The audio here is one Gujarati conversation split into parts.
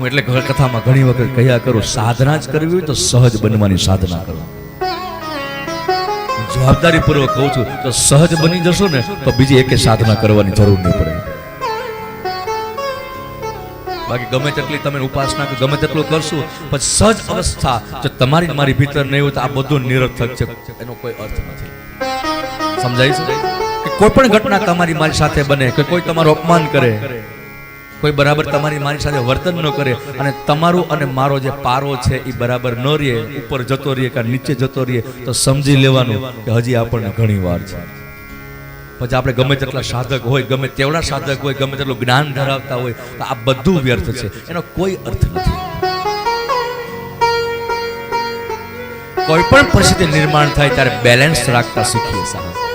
હું એટલે કથામાં ઘણી વખત કહ્યા કરું, સાધના જ કરવી હોય તો સહજ બનવાની સાધના કરો. જવાબદારી પૂર્વક કહું છું, તો સહજ બની જશો ને, તો બીજી એકે સાધના કરવાની જરૂર નહીં પડે. બાકી ગમે તેટલી તમે ઉપાસના ગમે તેટલું કરશો, પણ સહજ અવસ્થા, જો તમારી મારી ભીતર નહીં હોય તો આ બધું નિરર્થક છે, એનો કોઈ અર્થ નથી. સમજાય છે? કોઈ પણ ઘટના તમારી મારી સાથે બને, કે કોઈ તમારું અપમાન કરે કોઈ બરાબર તમારી મારી સાથે વર્તન ન કરે અને તમારું અને મારો જે પારો છે એ બરાબર ન રહે, ઉપર જતો રહે કે નીચે જતો રહે તો સમજી લેવાનું કે હજી આપણને ઘણી વાર છે. પછી આપણે ગમે તેટલા સાધક હોય, ગમે તેવડા સાધક હોય, ગમે તેટલું જ્ઞાન ધરાવતા હોય, તો આ બધું વ્યર્થ છે. એનો કોઈ અર્થ નથી. કોઈ પણ પરિસ્થિતિ નિર્માણ થાય ત્યારે બેલેન્સ રાખતા શીખીએ સાહેબ.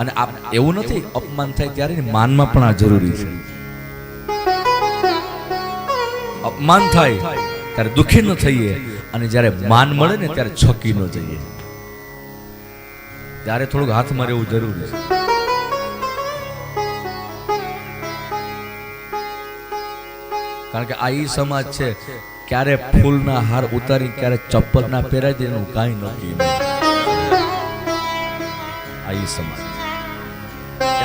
અને આપ એવું નથી, અપમાન થાય ત્યારે માનમાં પણ આ જરૂરી છે. અપમાન થાય ત્યારે દુખી ન થઈએ અને જ્યારે માન મળે ને ત્યારે છકી ન જઈએ. ત્યારે થોડુંક હાથમાં રહેવું જરૂરી છે. કારણ કે આ ઈ સમાજ છે, ક્યારે ફૂલના હાર ઉતારી ક્યારે ચપ્પલ ના પહેરાય એનું કાંઈ નહીં. આ ઈ સમાજ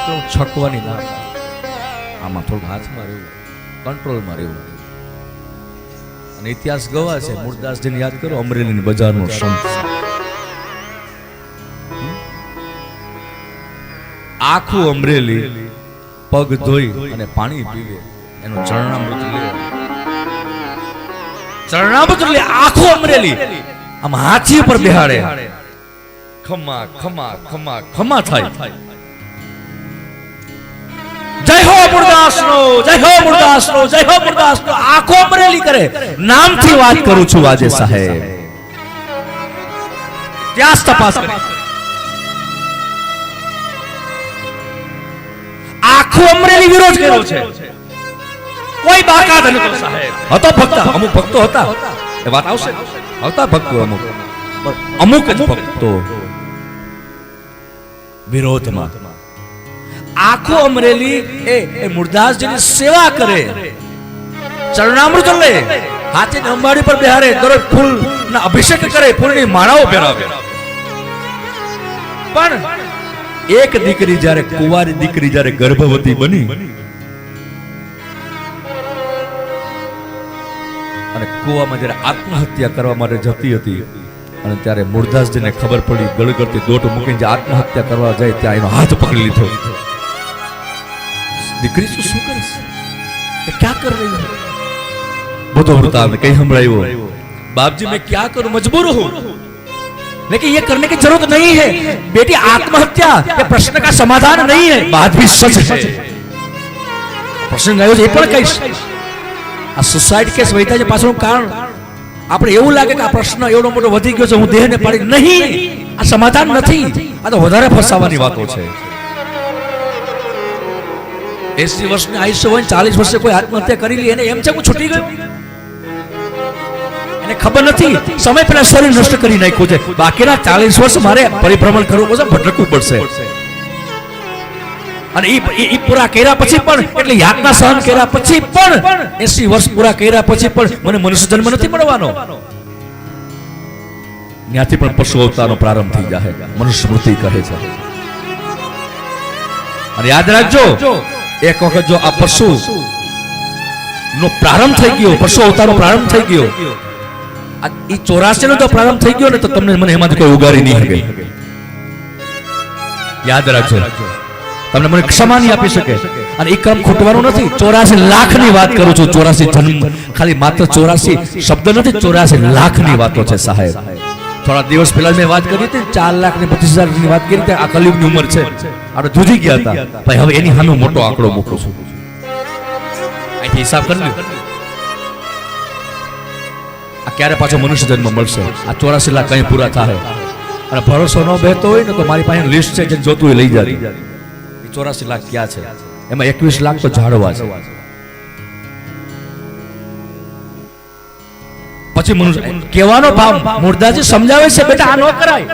એટલે હું છકવાની ના આમાં થોડું હાથમાં રહેવું, કંટ્રોલમાં રહેવું. અને ઇતિહાસ ગવા છે મૂળદાસજીને યાદ કરો, અમરેલીની બજારનો સંત આખું અમરેલી પગ ધોઈ અને પાણી પીવે, એનું ચરણામૃત લે. ચરણામૃત લે આખું અમરેલી. આમ હાથી પર બેહાડે. ખમા ખમા ખમા ખમા થાય. મુરદાસનો, જય હો મુરદાસનો, જય હો મુરદાસનો. આખો અમરેલી કરે. નામથી વાત કરું છું આજે સાહેબ. ત્યાં તપાસ કરી. આખો અમરેલી વિરોધ કર્યો છે. કોઈ બાકાત નતો સાહેબ. હતો ભક્ત, અમુક ભક્તો હતા. એ વાત આવશે. હતા ભક્તો અમુક. અમુક જ ભક્તો વિરોધમાં. આખું અમરેલી, એ એ મુરદાસજીની સેવા કરે. ચરણામૃત લે હાથે અંબાડી પર બિહારે, દરરોજ ફૂલ ના અભિષેક કરે, ફૂલની માળાઓ પહેરાવે. પણ એક દીકરી જ્યારે કુંવારી દીકરી જ્યારે ગર્ભવતી બની, અને કુવામાં જ્યારે આત્મહત્યા કરવા માટે જતી હતી, અને ત્યારે મુરદાસજીને ખબર પડી, ગળગળતી દોટ મૂકીને જે આત્મહત્યા કરવા જાય, ત્યાં એનો હાથ પકડી લીધો. દીકરી શું શું કરીશ એ ક્યાં કર રહી હો બધો વૃતાંત કઈ સંભળાયો बापजी मैं क्या करूं मजबूर हूं लेकिन ये करने की जरूरत नहीं है बेटी आत्महत्या ये प्रश्न का समाधान नहीं है बात भी सच है પ્રસંગ આવ્યો છે એ પણ કહીશ આ સુસાઇડ કેસ વૈતા છે પાછળનું કારણ આપણે એવું લાગે કે આ પ્રશ્ન એવડો મોટો વધી ગયો છે હું દેહને પાડી નહીં આ સમાધાન નથી આ તો વધારે ફસાવાની વાતો છે એસી વર્ષની આયુષ્ય હોય ચાલીસ વર્ષે કોઈ આત્મહત્યા કરી લે, એને એમ છે હું છૂટી ગયો? એને ખબર નથી. સમય પેલા શરીર નષ્ટ કરી નાખ્યું છે. બાકીના ચાલીસ વર્ષ મારે પરિભ્રમણ કરવું પડશે, ભટકવું પડશે. અને ઈ પૂરા કર્યા પછી પણ, એટલે યાતના સહન કર્યા પછી પણ, એસી વર્ષ પૂરા કર્યા પછી પણ મને મનુષ્ય જન્મ નથી મળવાનો. ત્યાંથી પણ પશુ અવતારનો પ્રારંભ થઈ જાય મનુષ્ય મૃત્યુ કહે છે. અને યાદ રાખજો એક વખત જો આ પશુ નો પ્રારંભ થઈ ગયો, પશુ અવતારનો પ્રારંભ થઈ ગયો ઈ 84 નો તો પ્રારંભ થઈ ગયો ને તો તમને મને એમાંથી કોઈ ઉગારી નહીં શકે. યાદ રાખજો. તમને મને ક્ષમા નહીં આપી શકે. અને એ કામ ખૂટવાનું નથી. ચોરાસી લાખની વાત કરું છું. ચોરાસી જન્મ, ખાલી માત્ર ચોરાસી શબ્દ નથી, ચોરાસી લાખની વાતો છે સાહેબ. થોડા દિવસ પહેલા મેં વાત કરી હતી ચાર લાખ ને પચીસ હજારની વાત કરી હતી, આ કલયુગની ઉંમર છે. આપણે જુદી ગયા હતા. ભાઈ, હવે એની સામે મોટો આંકડો મૂકું છું. અહીંથી હિસાબ કરી આ ક્યારે પાછો મનુષ્ય જન્મ મળશે? આ ચોરાસી લાખ કઈ પૂરા થાય. અને ભરોસો ન બેહતો હોય ને, તો મારી પાસે લિસ્ટ છે જે જોતું હોય લઈ જાય ચોરાસી લાખ ક્યાં છે? એમાં એકવીસ લાખ તો ઝાડવા છે. પછી મનુષ્ય. કહેવાનો ભાવ મુર્દાજી સમજાવે છે બેટા આ ન કરાય.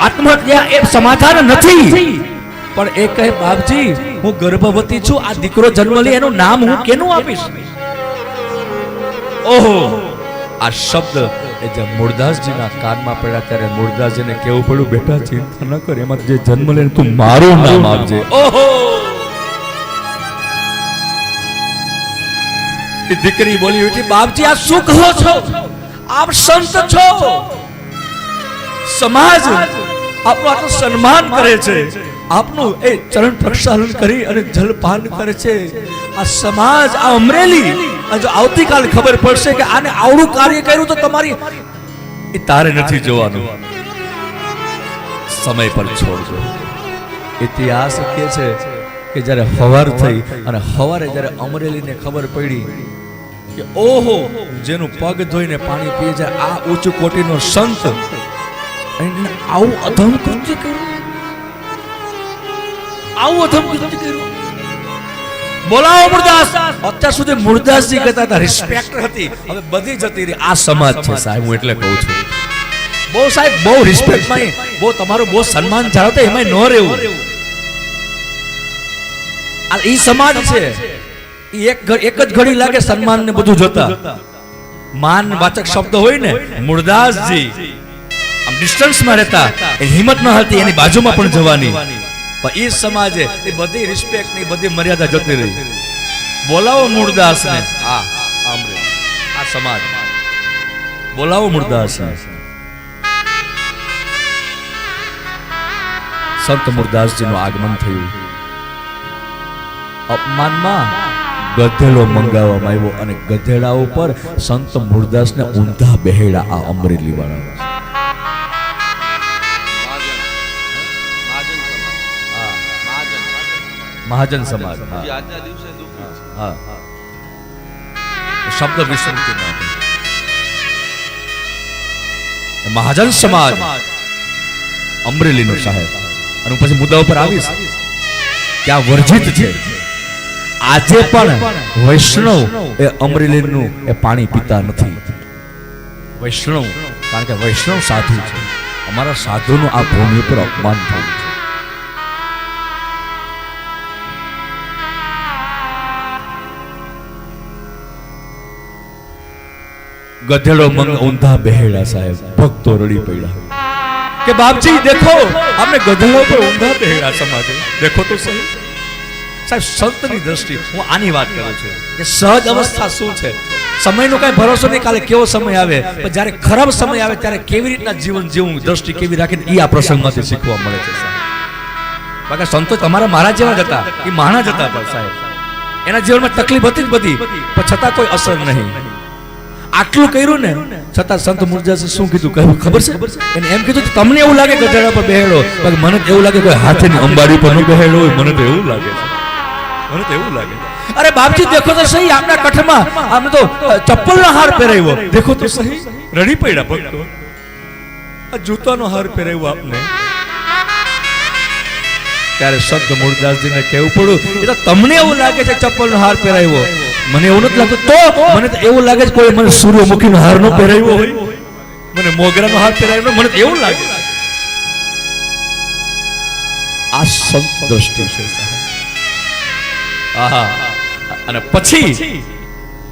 આત્મહત્યા એ સમાધાન નથી. પણ એ કહે બાપજી હું ગર્ભવતી છું આ દીકરો જન્મ લે એનું નામ હું કેનું આપીશ? ઓહો આ શબ્દ એ જે મૂળદાસજીના કાનમાં પડ્યા ત્યારે મૂળદાસજીને કેવું પડ્યું બેટા ચિંતા ન કર એમાં જે જન્મ લે તું મારું નામ આપજે. ઓહો! દીકરી બોલી ઉઠી, બાપજી, આ શું કહો છો? આપ સંત છો. સમાજ આપનું આટલું સન્માન કરે છે. આપનું એ ચરણ પ્રક્ષાલન કરી અને જલપાન કરે છે. આ સમાજ, આ અમરેલી જો આવતીકાલ ખબર પડશે કે આને આવડું કાર્ય કર્યું તો તમારી એ તારે નથી જોવાનું. સમય પર છોડજો. ઇતિહાસ કે છે કે જ્યારે હવાર થઈ અને હવારે જ્યારે અમરેલીને ખબર પડી કે ઓહો જેનું પગ ધોઈને પાણી પીએ છે આ ઉચ્ચ કોટીનો સંત. એને આવું અધમ કૃત્ય કર્યું. આવું અધમ કૃત્ય કર્યું. બોલાવો મુરદાસ. અત્યાર સુધી મુરદાસજી કહેતા હતા રિસ્પેક્ટ હતી. હવે બધી જતી રહી. આ સમાજ છે સાહેબ હું એટલે કહું છું. બહુ સાહેબ બહુ રિસ્પેક્ટમાં બહુ તમારું બહુ સન્માન જાળવતા એમાં ન રહેવું. આ ઈ સમાજ છે. ઈ એક એક જ ઘડી લાગે સન્માન ને બધું જોતા. માન વાચક શબ્દ હોય ને, મુરદાસજી, આમ ડિસ્ટન્સમાં રહેતા, એ હિંમત ન હતી એની બાજુમાં પણ જવાની. પણ એ સમાજે એ બધી રિસ્પેક્ટની બધી મર્યાદા જતી રહી. બોલાવો મુરદાસ ને આ આ સમાજ. બોલાવો મૂળદાસ સંત મુરદાસજી નું આગમન થયું. અપમાનમાં ગધેડો મંગાવવામાં આવ્યો અને ગધેડા ઉપર સંત મૂળદાસને ઊંધા બેહેડા આ અમરેલી વાળા મહાજન સમાજ. આજના દિવસે શબ્દ વિસર્જન મહાજન સમાજ. અમરેલીનો સાહેબ. અને પછી મુદ્દા ઉપર આવીશ. ત્યાં વર્જિત છે. આજે પણ વૈષ્ણવ એ અમરેલીનું એ પાણી પીતા નથી. વૈષ્ણવ, કારણ કે વૈષ્ણવ સાધુ છે. અમારા સાધુનું આ ભૂમિ ઉપર અપમાન થયું છે. ગધેડો મંગ ઊંધા બેહેડા સાહેબ, ભક્તો રડી પડ્યા. કે બાપજી, દેખો, આપણે ગધેડો પર ઊંધા બેહેડા સમાજ. દેખો તો સહી. સાહેબ, સંતની દ્રષ્ટિ હું આની વાત કરું છું કે સહજ અવસ્થા શું છે? સમયનો કાંઈ ભરોસો નહીં, કાલે કેવો સમય આવે? પણ જ્યારે ખરાબ સમય આવે, ત્યારે કેવી રીતના જીવન જીવવું દ્રષ્ટિ કેવી રાખીને એ આ પ્રસંગમાંથી શીખવા મળે છે બાકી સંતો તમારા મારા જેવા જ હતા, એ માણા જ હતા પણ, સાહેબ. એના જીવનમાં તકલીફ હતી જ બધી, પણ છતાં કોઈ અસર નહીં. આટલું કર્યું ને, છતાં સંત મુરજાસે શું કીધું કહ્યું? ખબર છે? એને એમ કીધું તમને એવું લાગે ગધેડા પર બેહેડો મને એવું લાગે કોઈ હાથેની અંબાડી પર ન બેહેડો મને તો એવું લાગે છે. મને તો એવું લાગે. અરે બાપજી દેખો તો સહી આપના કઠમાં આમ તો ચપ્પલનો હાર પહેરાવ્યો. દેખો તો સહી. રડી પડ્યા ભક્તો? આ જૂતાનો હાર પહેરાવ્યો આપને? ત્યારે સંત મૂળદાસજીને કહેવું પડ્યું એ તો તમને એવું લાગે છે ચપ્પલનો હાર પહેરાવ્યો? મને એવું નથી લાગતું. તો મને તો એવું લાગે છે કોઈ મને સૂર્યમુખીનો હાર નો પહેરાવ્યો હોય. મને મોગરાનો હાર પહેરાવ્યો મને તો એવું લાગે. આ સંત દ્રષ્ટિ છે સાહેબ. આહા. અને પછી